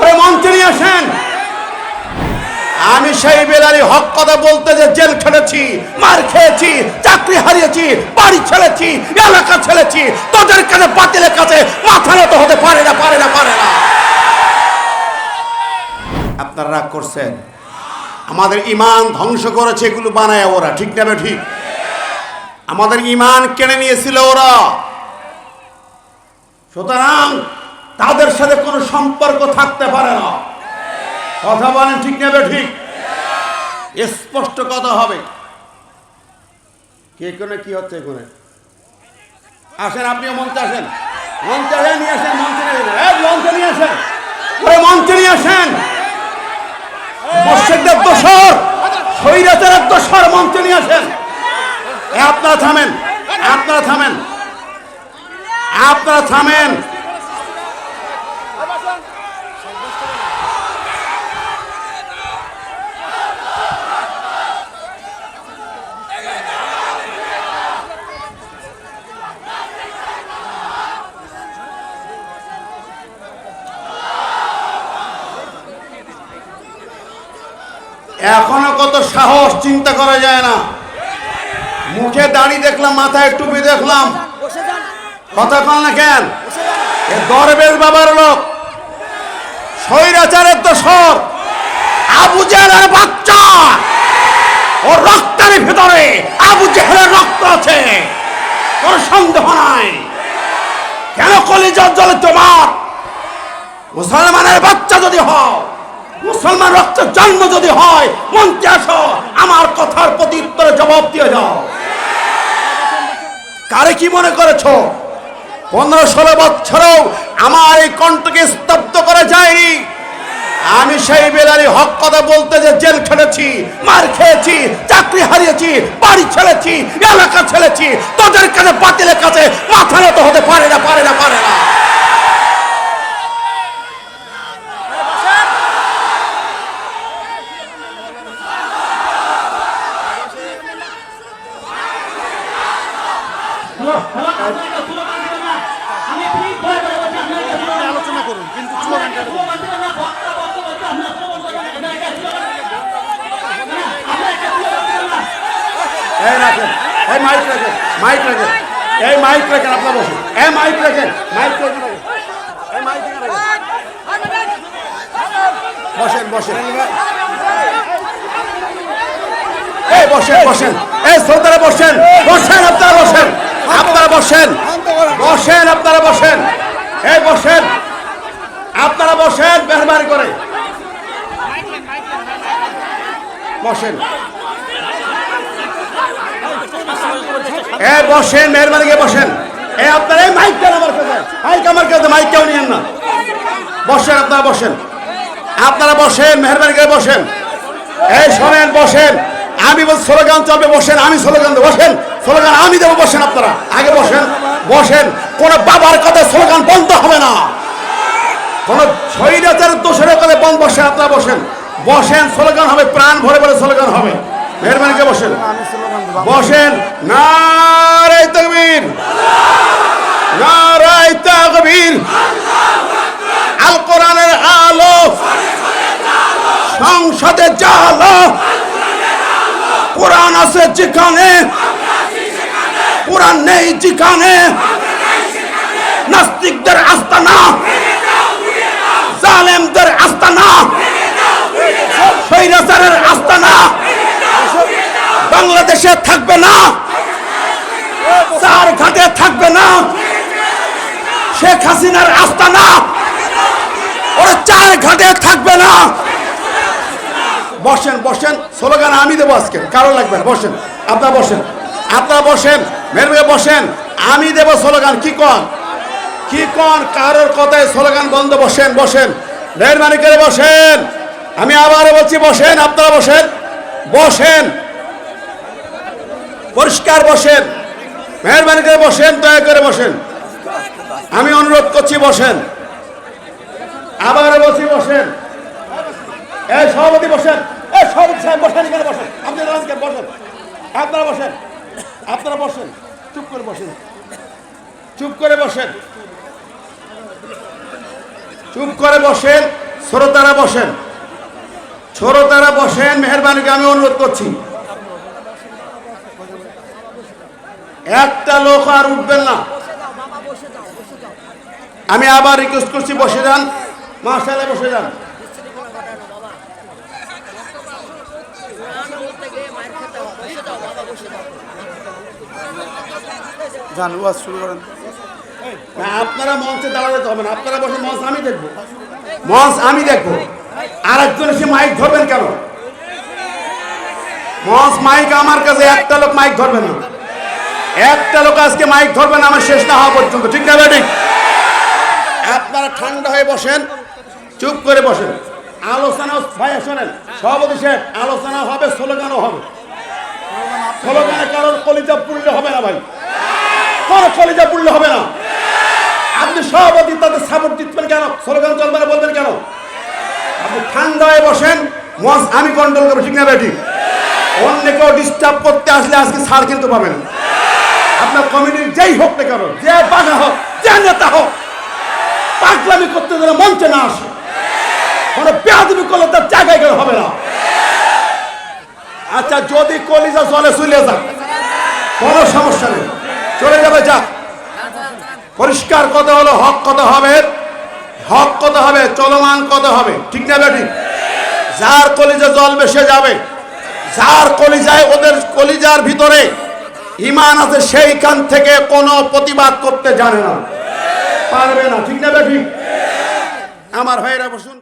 ওরে মঞ্চে নিয়ে আসেন। আমি সেই বেলারি হক কথা বলতে যে জেল খেটেছি, মার খেয়েছি, চাকরি হারিয়েছি, বাড়ি ছেড়েছি, এলাকা ছেড়েছি, তোদের কাছে বাতিলের কাছে মাথা নত হতে পারে না পারে না পারে না। আপনারা রাগ করছেন? আমাদের ইমান ধ্বংস করেছে এগুলো বানায় ওরা, ঠিক না ঠিক? আমাদের ইমান কেড়ে নিয়েছিল ওরা। সুতরাং তাদের সাথে কোনো সম্পর্ক থাকতে পারে না। কথা বলেন ঠিক নেবে ঠিক স্পষ্ট কথা হবে। কে কোনে কি হচ্ছে কোনে? আসেন, আপনিও মঞ্চে আসেন। আপনারা থামেন। আপনারা থামেন। এখনও কত সাহস চিন্তা করা যায় না। মুখে দাড়ি দেখলাম, মাথায় টুপি দেখলাম। কথা কল না কেন? এ বাবার লোক। স্বৈরাচারের তো সর আবু জেহেলের বাচ্চা। ও রক্তের ভিতরে আবু জেহেলের রক্ত আছে। কোন সন্দেহ নাই। কেন কলিজার জলে তোমার? মুসলমানের বাচ্চা যদি হও মুসলমান রক্তের জন্ম যদি হয় মঞ্চে আসো, আমার কথার প্রতি উত্তরে জবাব দিয়ে যাও। কারে কি মনে করেছ? পনেরো ষোলো বছরেও আমার এই কণ্ঠকে স্তব্ধ করা যায়নি। আমি সেই বেলারি হক কথা বলতে যে জেল খেলেছি মার খেয়েছি, চাকরি হারিয়েছি, বাড়ি ছেড়েছি, এলাকা ছেড়েছি তোদের কাছে বাতিলের কাছে মাথা নত হতে পারে না পারে না পারে না আলোচনা করুন কিন্তু এই রাখেন এই মাইক রাখেন মাইক রাখেন। এই মাইক রাখেন। বসেন বসেন। এই বসেন বসেন। এই শ্রোতারা বসেন বসেন আপনারা, বসেন। আপনারা বসেন। বসেন, আপনারা বসেন। এই বসেন। আপনারা বসেন, মেহরবানি করে। বসেন। এ বসেন, মেহরবানি করে বসেন। এ আপনারা এই মাইক কেন আমার কাছে মাইক আমার কাছে মাইক কেউ নিয়েন না। বসেন, আপনারা বসেন। আপনারা বসেন, মেহরবানি করে বসেন। এই শোনেন, বসেন। আমি বলছি, স্লোগান চলবে, বসেন। আমি স্লোগান বসেন। স্লোগান আমি দেবো, বসেন আপনারা। আগে বসেন বসেন। কোন বাবার কথা স্লোগান বন্ধ হবে না। কোন শহীদাচার দোষের কথা বন্ধ বসেন আপনারা বসেন। বসেন, স্লোগান হবে, প্রাণ ভরে ভরে স্লোগান হবে। মেহরবানি করে বসেন? বসেন। নারায় তকবীর। নারায় তকবীর। আল কোরআনের আলো। সংসদে জালো কোরআন আছে যেখানে। কোরআন নেই যেখানে নাস্তিকদের আস্তানা জালেমদের আস্তানা স্বৈরাচারের আস্তানা বাংলাদেশে থাকবে না, চার ঘাটে থাকবে না, শেখ হাসিনার আস্তানা ওরা চার ঘাটে থাকবে না। বসেন বসেন, স্লোগান আমি দেবো আজকে, কারও লাগবে বসেন, আপনারা বসেন। আপনারা বসেন মেরবে বসেন, আমি দেব স্লোগান, কি কন? কি কন? কারোর কথায় স্লোগান বন্ধ, বসেন বসেন। মেহরবানি করে বসেন। আমি আবারও বলছি, বসেন, আপনারা বসেন। বসেন। পরিষ্কার বসেন। মেহরবানি করে বসেন, দয়া করে বসেন। আমি অনুরোধ করছি, বসেন। আবারও বলছি, বসেন। এই সভাপতি বসেন। এই সভাপতি সাহেব, বসেন এখানে, বসেন। আপনি বসেন। আপনারা বসেন। আপনারা বসেন, চুপ করে বসেন। চুপ করে বসেন। চুপ করে বসেন, শ্রোতারা বসেন। শ্রোতারা বসেন, মেহরবানিকে আমি অনুরোধ করছি। একটা লোক আর উঠবেন না। আমি আবার রিকোয়েস্ট করছি, বসে যান। মার্শালে বসে যান। যান ওয়াজ শুরু করেন। না, আপনারা মঞ্চে দাঁড়াতে হবে না। আপনারা বসে মঞ্চ আমি দেখব। মঞ্চ আমি দেখব। আর একজন এসে মাইক ধরবেন কেন? মঞ্চ মাইক আমার কাছে একটা লোক মাইক ধরবে না। একটা লোক আজকে মাইক ধরবে না আমার শেষ না হওয়া পর্যন্ত। ঠিক না ঠিক আপনারা ঠান্ডা হয়ে বসেন চুপ করে বসেন। আলোচনা ভাই শোনেন সভাপতি সাহেব আলোচনা হবে স্লোগানও হবে। স্লোগানে কারোর কলিজা পুরলে হবে না ভাই। কোনো কলিজা পুরলে হবে না। আপনি সভাপতি তাদের সাপোর্ট দিচ্ছেন কেন? স্লোগান চলবে বলবেন কেন? আপনি ঠান্ডা বসেন মঞ্চ আমি কন্ট্রোল করব, ঠিক না বেটি? অন্য কেউ ডিস্টার্ব করতে আসলে আজকে সার কিনতে পাবেন। আপনার কমিটির যেই হোক না কেন, যে বাধা হোক, যে নেতা হোক, পাগলামি করতে যেন মঞ্চে না আসে। কোনো বেয়াদবি করলে তার জায়গায় গেলে হবে না। আচ্ছা যদি কলিজা চলে চলে যাক কোনো সমস্যা নেই। চলে যাবে যাক পরিষ্কার কত হলো হক কত হবে, হক কত হবে, চলমান কত হবে। ঠিক না বেটি? যার কলিজা জল বেসে যাবে। যার কলিজায় ওদের কলিজার ভিতরে ইমান আছে, সেইখান থেকে কোনো প্রতিবাদ করতে জানে না। পারবে না, ঠিক না বেটি? আমার ভাইরা বসুন।